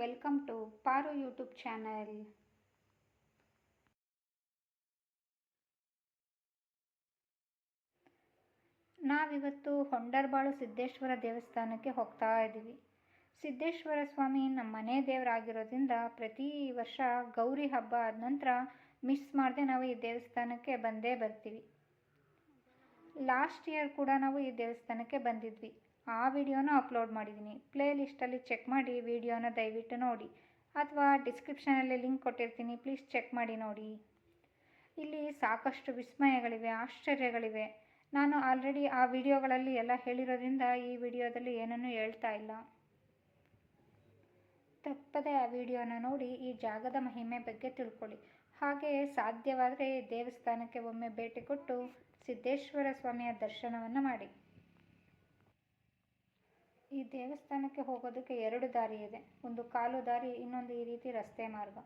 Welcome to Paru YouTube channel ನಾವಿವತ್ತು ಹೊಂಡರ್ಬಾಳು ಸಿದ್ದೇಶ್ವರ ದೇವಸ್ಥಾನಕ್ಕೆ ಹೋಗ್ತಾ ಇದ್ದೀವಿ. ಸಿದ್ದೇಶ್ವರ ಸ್ವಾಮಿ ನಮ್ಮ ಮನೆ ದೇವರಾಗಿರೋದ್ರಿಂದ ಪ್ರತಿ ವರ್ಷ ಗೌರಿ ಹಬ್ಬ ಆದ ನಂತರ ಮಿಸ್ ಮಾಡದೆ ನಾವು ಈ ದೇವಸ್ಥಾನಕ್ಕೆ ಬಂದೇ ಬರ್ತೀವಿ. ಲಾಸ್ಟ್ ಇಯರ್ ಕೂಡ ನಾವು ಈ ದೇವಸ್ಥಾನಕ್ಕೆ ಬಂದಿದ್ವಿ. ಆ ವಿಡಿಯೋನ ಅಪ್ಲೋಡ್ ಮಾಡಿದ್ದೀನಿ. ಪ್ಲೇ ಲಿಸ್ಟಲ್ಲಿ ಚೆಕ್ ಮಾಡಿ ವಿಡಿಯೋನ ದಯವಿಟ್ಟು ನೋಡಿ. ಅಥವಾ ಡಿಸ್ಕ್ರಿಪ್ಷನಲ್ಲಿ ಲಿಂಕ್ ಕೊಟ್ಟಿರ್ತೀನಿ. ಪ್ಲೀಸ್ ಚೆಕ್ ಮಾಡಿ ನೋಡಿ. ಇಲ್ಲಿ ಸಾಕಷ್ಟು ವಿಸ್ಮಯಗಳಿವೆ, ಆಶ್ಚರ್ಯಗಳಿವೆ. ನಾನು ಆಲ್ರೆಡಿ ಆ ವಿಡಿಯೋಗಳಲ್ಲಿ ಎಲ್ಲ ಹೇಳಿರೋದ್ರಿಂದ ಈ ವಿಡಿಯೋದಲ್ಲಿ ಏನನ್ನೂ ಹೇಳ್ತಾ ಇಲ್ಲ. ತಪ್ಪದೆ ಆ ವಿಡಿಯೋನ ನೋಡಿ ಈ ಜಾಗದ ಮಹಿಮೆ ಬಗ್ಗೆ ತಿಳ್ಕೊಳ್ಳಿ. ಹಾಗೆಯೇ ಸಾಧ್ಯವಾದರೆ ದೇವಸ್ಥಾನಕ್ಕೆ ಒಮ್ಮೆ ಭೇಟಿ ಕೊಟ್ಟು ಸಿದ್ದೇಶ್ವರ ಸ್ವಾಮಿಯ ದರ್ಶನವನ್ನು ಮಾಡಿ. ಈ ದೇವಸ್ಥಾನಕ್ಕೆ ಹೋಗೋದಕ್ಕೆ ಎರಡು ದಾರಿ ಇದೆ. ಒಂದು ಕಾಲು ದಾರಿ, ಇನ್ನೊಂದು ಈ ರೀತಿ ರಸ್ತೆ ಮಾರ್ಗ.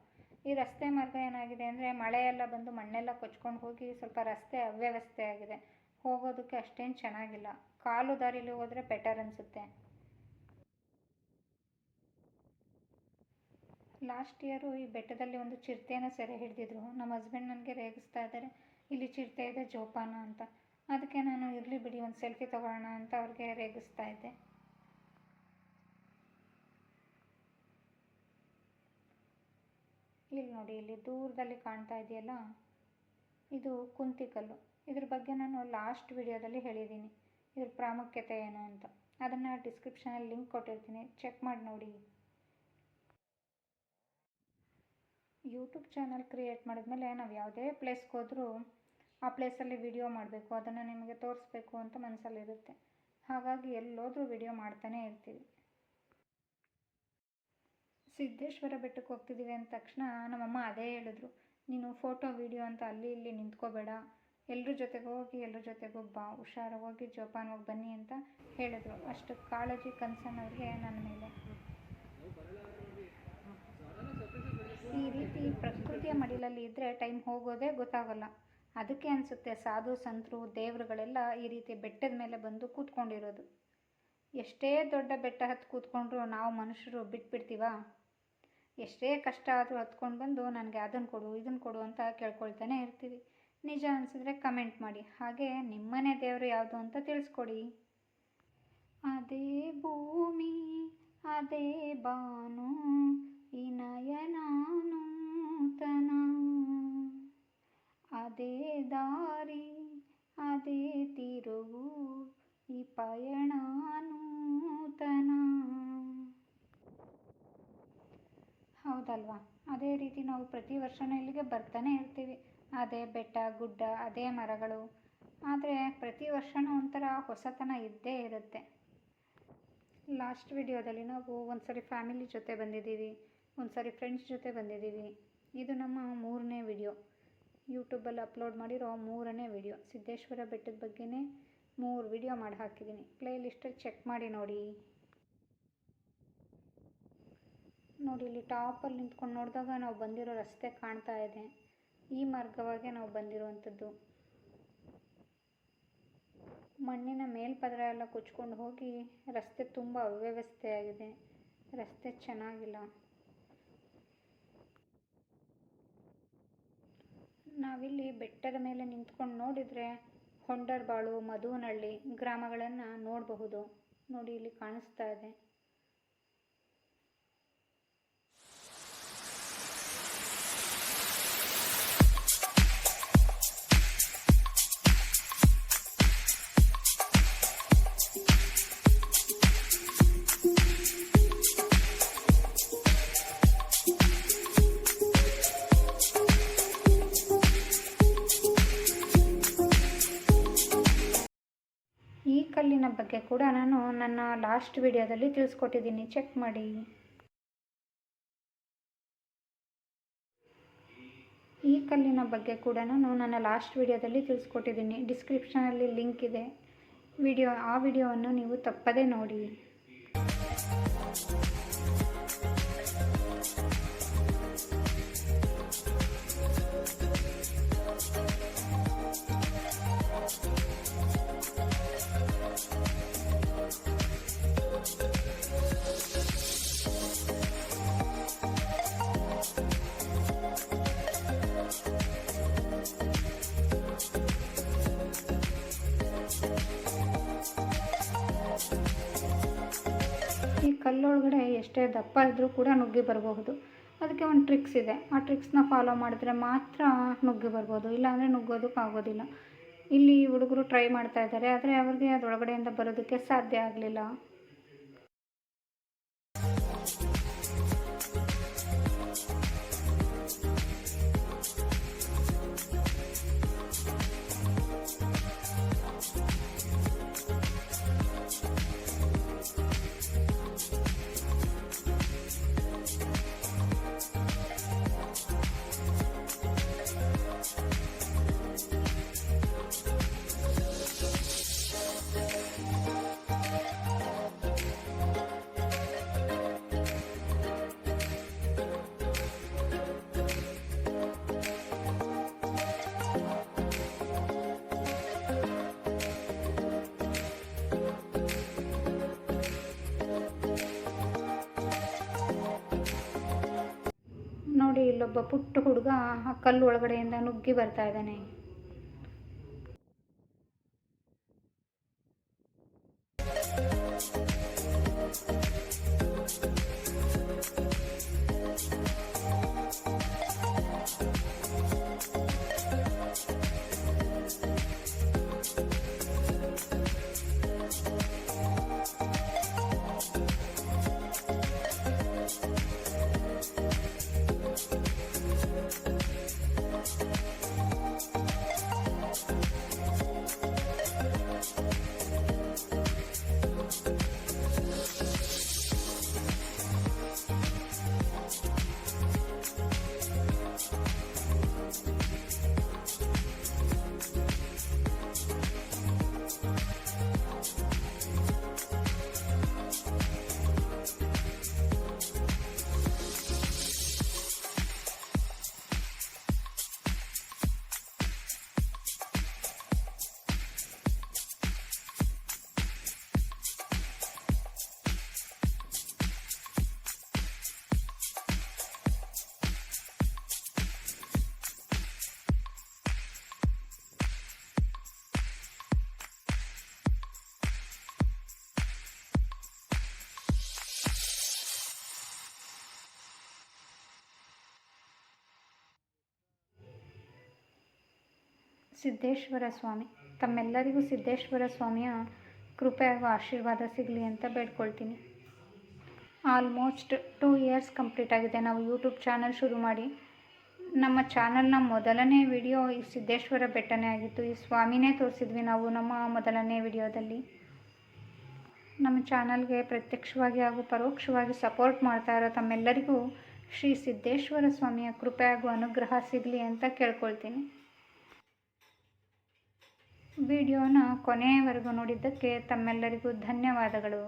ಈ ರಸ್ತೆ ಮಾರ್ಗ ಏನಾಗಿದೆ ಅಂದರೆ ಮಳೆಯೆಲ್ಲ ಬಂದು ಮಣ್ಣೆಲ್ಲ ಕೊಚ್ಕೊಂಡು ಹೋಗಿ ಸ್ವಲ್ಪ ರಸ್ತೆ ಅವ್ಯವಸ್ಥೆ ಆಗಿದೆ. ಹೋಗೋದಕ್ಕೆ ಅಷ್ಟೇನು ಚೆನ್ನಾಗಿಲ್ಲ. ಕಾಲು ದಾರಿಲಿ ಹೋದರೆ ಬೆಟರ್ ಅನಿಸುತ್ತೆ. ಲಾಸ್ಟ್ ಇಯರು ಈ ಬೆಟ್ಟದಲ್ಲಿ ಒಂದು ಚಿರತೆನ ಸೆರೆ ಹಿಡಿದಿದ್ರು. ನಮ್ಮ ಹಸ್ಬೆಂಡ್ ನನಗೆ ರೇಗಿಸ್ತಾ ಇದ್ದಾರೆ ಇಲ್ಲಿ ಚಿರತೆ ಇದೆ ಜೋಪಾನ ಅಂತ. ಅದಕ್ಕೆ ನಾನು ಇರಲಿ ಬಿಡಿ, ಒಂದು ಸೆಲ್ಫಿ ತಗೊಳ್ಳೋಣ ಅಂತ ಅವ್ರಿಗೆ ರೇಗಿಸ್ತಾ ಇದ್ದೆ. ಇಲ್ಲಿ ನೋಡಿ, ಇಲ್ಲಿ ದೂರದಲ್ಲಿ ಕಾಣ್ತಾ ಇದೆಯಲ್ಲ? ಇದು ಕುಂತಿಕಲ್ಲು ಇದ್ರ ಬಗ್ಗೆ ನಾನು ಲಾಸ್ಟ್ ವಿಡಿಯೋದಲ್ಲಿ ಹೇಳಿದ್ದೀನಿ. ಇದ್ರ ಪ್ರಾಮುಖ್ಯತೆ ಏನು ಅಂತ. ಅದನ್ನು ಡಿಸ್ಕ್ರಿಪ್ಷನಲ್ಲಿ ಲಿಂಕ್ ಕೊಟ್ಟಿರ್ತೀನಿ. ಚೆಕ್ ಮಾಡಿ ನೋಡಿ. ಯೂಟ್ಯೂಬ್ ಚಾನಲ್ ಕ್ರಿಯೇಟ್ ಮಾಡಿದ್ಮೇಲೆ ನಾವು ಯಾವುದೇ ಪ್ಲೇಸ್ಗೆ ಹೋದರೂ ಆ ಪ್ಲೇಸಲ್ಲಿ ವಿಡಿಯೋ ಮಾಡಬೇಕು. ಅದನ್ನು ನಿಮಗೆ ತೋರಿಸ್ಬೇಕು ಅಂತ ಮನಸ್ಸಲ್ಲಿರುತ್ತೆ ಹಾಗಾಗಿ ಎಲ್ಲೋದ್ರೂ ವಿಡಿಯೋ ಮಾಡ್ತಾನೇ ಇರ್ತೀವಿ. ಸಿದ್ದೇಶ್ವರ ಬೆಟ್ಟಕ್ಕೆ ಹೋಗ್ತಿದ್ದೀವಿ ಅಂದ ತಕ್ಷಣ ನಮ್ಮಮ್ಮ ಅದೇ ಹೇಳಿದ್ರು, ನೀನು ಫೋಟೋ, ವಿಡಿಯೋ ಅಂತ ಅಲ್ಲಿ ಇಲ್ಲಿ ನಿಂತ್ಕೋಬೇಡ ಎಲ್ಲರ ಜೊತೆಗೆ ಹೋಗಿ ಎಲ್ಲರ ಜೊತೆಗೂ ಬಾ, ಹುಷಾರಾಗಿ ಹೋಗಿ ಜೋಪಾನವಾಗಿ ಬನ್ನಿ ಅಂತ ಹೇಳಿದ್ರು. ಅಷ್ಟು ಕಾಳಜಿ ಕನ್ಸರ್ನ್ ಅವ್ರಿಗೆ ನನ್ನ ಮೇಲೆ. ಈ ರೀತಿ ಪ್ರಕೃತಿಯ ಮಡಿಲಲ್ಲಿ ಇದ್ದರೆ ಟೈಮ್ ಹೋಗೋದೇ ಗೊತ್ತಾಗಲ್ಲ. ಅದಕ್ಕೆ ಅನಿಸುತ್ತೆ ಸಾಧು, ಸಂತರು, ದೇವರುಗಳೆಲ್ಲ ಈ ರೀತಿ ಬೆಟ್ಟದ ಮೇಲೆ ಬಂದು ಕೂತ್ಕೊಂಡಿರೋದು. ಎಷ್ಟೇ ದೊಡ್ಡ ಬೆಟ್ಟ ಹತ್ತು ಕೂತ್ಕೊಂಡ್ರು ನಾವು ಮನುಷ್ಯರು ಬಿಟ್ಬಿಡ್ತೀವಾ? ಎಷ್ಟೇ ಕಷ್ಟ ಆದರೂ ಹತ್ಕೊಂಡು ಬಂದು ನನಗೆ ಅದನ್ನು ಕೊಡು ಇದನ್ನು ಕೊಡು ಅಂತ ಕೇಳ್ಕೊಳ್ತಾನೆ ಇರ್ತೀವಿ. ನಿಜ ಅನಿಸಿದ್ರೆ ಕಮೆಂಟ್ ಮಾಡಿ. ಹಾಗೆ ನಿಮ್ಮನೆ ದೇವರು ಯಾವುದು ಅಂತ ತಿಳಿಸ್ಕೊಡಿ. ಅದೇ ಭೂಮಿ, ಅದೇ ಬಾನು, ಈ ನಯನಾನೂತನ ಅದೇ ದಾರಿ, ಅದೇ ತಿರುವು, ಈ ಪಯಣ ಹೌದಲ್ವಾ ಅದೇ ರೀತಿ ನಾವು ಪ್ರತಿ ವರ್ಷವೂ ಇಲ್ಲಿಗೆ ಬರ್ತಾನೆ ಇರ್ತೀವಿ. ಅದೇ ಬೆಟ್ಟ, ಗುಡ್ಡ, ಅದೇ ಮರಗಳು. ಆದರೆ ಪ್ರತಿ ವರ್ಷವೂ ಒಂಥರ ಹೊಸತನ ಇದ್ದೇ ಇರುತ್ತೆ. ಲಾಸ್ಟ್ ವಿಡಿಯೋದಲ್ಲಿ ನಾವು ಒಂದು ಸರಿ ಫ್ಯಾಮಿಲಿ ಜೊತೆ ಬಂದಿದ್ದೀವಿ. ಒಂದು ಸರಿ ಫ್ರೆಂಡ್ಸ್ ಜೊತೆ ಬಂದಿದ್ದೀವಿ. ಇದು ನಮ್ಮ ಮೂರನೇ ವಿಡಿಯೋ. ಯೂಟ್ಯೂಬಲ್ಲಿ ಅಪ್ಲೋಡ್ ಮಾಡಿರೋ ಮೂರನೇ ವಿಡಿಯೋ. ಸಿದ್ದೇಶ್ವರ ಬೆಟ್ಟದ ಬಗ್ಗೆನೇ ಮೂರು ವಿಡಿಯೋ ಮಾಡಿ ಹಾಕಿದ್ದೀನಿ ಪ್ಲೇ ಲಿಸ್ಟಲ್ಲಿ ಚೆಕ್ ಮಾಡಿ ನೋಡಿ. ನೋಡಿ, ಇಲ್ಲಿ ಟಾಪಲ್ಲಿ ನಿಂತ್ಕೊಂಡು ನೋಡಿದಾಗ ನಾವು ಬಂದಿರೋ ರಸ್ತೆ ಕಾಣ್ತಾ ಇದೆ. ಈ ಮಾರ್ಗವಾಗಿ ನಾವು ಬಂದಿರುವಂಥದ್ದು. ಮಣ್ಣಿನ ಮೇಲ್ಪದರ ಎಲ್ಲ ಕೊಚ್ಕೊಂಡು ಹೋಗಿ ರಸ್ತೆ ತುಂಬ ಅವ್ಯವಸ್ಥೆಯಾಗಿದೆ. ರಸ್ತೆ ಚೆನ್ನಾಗಿಲ್ಲ. ನಾವಿಲ್ಲಿ ಬೆಟ್ಟದ ಮೇಲೆ ನಿಂತ್ಕೊಂಡು ನೋಡಿದರೆ ಹೊಂಡರ್ಬಾಳು ಮಧುವನಹಳ್ಳಿ ಗ್ರಾಮಗಳನ್ನು ನೋಡಬಹುದು. ನೋಡಿ, ಇಲ್ಲಿ ಕಾಣಿಸ್ತಾ ಇದೆ. ಕಲ್ಲಿನ ಬಗ್ಗೆ ಕೂಡ ನಾನು ನನ್ನ ಲಾಸ್ಟ್ ವಿಡಿಯೋದಲ್ಲಿ ತಿಳಿಸ್ಕೊಟ್ಟಿದ್ದೀನಿ. ಚೆಕ್ ಮಾಡಿ. ಈ ಕಲ್ಲಿನ ಬಗ್ಗೆ ಕೂಡ ನಾನು ನನ್ನ ಲಾಸ್ಟ್ ವಿಡಿಯೋದಲ್ಲಿ ತಿಳಿಸ್ಕೊಟ್ಟಿದ್ದೀನಿ. ಡಿಸ್ಕ್ರಿಪ್ಷನಲ್ಲಿ ಲಿಂಕ್ ಇದೆ. ವಿಡಿಯೋ ಆ ವಿಡಿಯೋವನ್ನು ನೀವು ತಪ್ಪದೇ ನೋಡಿ. ಕಲ್ಲೊಳಗಡೆ ಎಷ್ಟೇ ದಪ್ಪ ಇದ್ದರೂ ಕೂಡ ನುಗ್ಗಿ ಬರಬಹುದು. ಅದಕ್ಕೆ ಒಂದು ಟ್ರಿಕ್ಸ್ ಇದೆ. ಆ ಟ್ರಿಕ್ಸ್ನ ಫಾಲೋ ಮಾಡಿದ್ರೆ ಮಾತ್ರ ನುಗ್ಗಿ ಬರ್ಬೋದು. ಇಲ್ಲಾಂದರೆ ನುಗ್ಗೋದಕ್ಕಾಗೋದಿಲ್ಲ ಇಲ್ಲಿ ಹುಡುಗರು ಟ್ರೈ ಮಾಡ್ತಾ ಇದ್ದಾರೆ. ಆದರೆ ಅವ್ರಿಗೆ ಅದರೊಳಗಡೆಯಿಂದ ಬರೋದಕ್ಕೆ ಸಾಧ್ಯ ಆಗಲಿಲ್ಲ. ಇಲ್ಲೊಬ್ಬ ಪುಟ್ಟ ಹುಡುಗ ಆ ಕಲ್ಲು ಒಳಗಡೆಯಿಂದ ನುಗ್ಗಿ ಬರ್ತಾ ಇದ್ದಾನೆ. ಸಿದ್ದೇಶ್ವರ ಸ್ವಾಮಿ. ತಮ್ಮೆಲ್ಲರಿಗೂ ಸಿದ್ದೇಶ್ವರ ಸ್ವಾಮಿಯ ಕೃಪೆ ಹಾಗೂ ಆಶೀರ್ವಾದ ಸಿಗಲಿ ಅಂತ ಬೇಡ್ಕೊಳ್ತೀನಿ. ಆಲ್ಮೋಸ್ಟ್ ಟೂ ಇಯರ್ಸ್ ಕಂಪ್ಲೀಟ್ ಆಗಿದೆ. ನಾವು ಯೂಟ್ಯೂಬ್ ಚಾನಲ್ ಶುರು ಮಾಡಿ. ನಮ್ಮ ಚಾನಲ್ನ ಮೊದಲನೇ ವಿಡಿಯೋ ಈ ಸಿದ್ದೇಶ್ವರ ಬೆಟ್ಟನೇ ಆಗಿತ್ತು. ಈ ಸ್ವಾಮಿನೇ ತೋರಿಸಿದ್ವಿ ನಾವು ನಮ್ಮ ಮೊದಲನೇ ವಿಡಿಯೋದಲ್ಲಿ ನಮ್ಮ ಚಾನಲ್ಗೆ ಪ್ರತ್ಯಕ್ಷವಾಗಿ ಹಾಗೂ ಪರೋಕ್ಷವಾಗಿ ಸಪೋರ್ಟ್ ಮಾಡ್ತಾ ಇರೋ ತಮ್ಮೆಲ್ಲರಿಗೂ ಶ್ರೀ ಸಿದ್ದೇಶ್ವರ ಸ್ವಾಮಿಯ ಕೃಪೆ ಹಾಗೂ ಅನುಗ್ರಹ ಸಿಗಲಿ ಅಂತ ಕೇಳ್ಕೊಳ್ತೀನಿ. ವಿಡಿಯೋನ ಕೊನೆಯವರೆಗೂ ನೋಡಿದ್ದಕ್ಕೆ ತಮ್ಮೆಲ್ಲರಿಗೂ ಧನ್ಯವಾದಗಳು.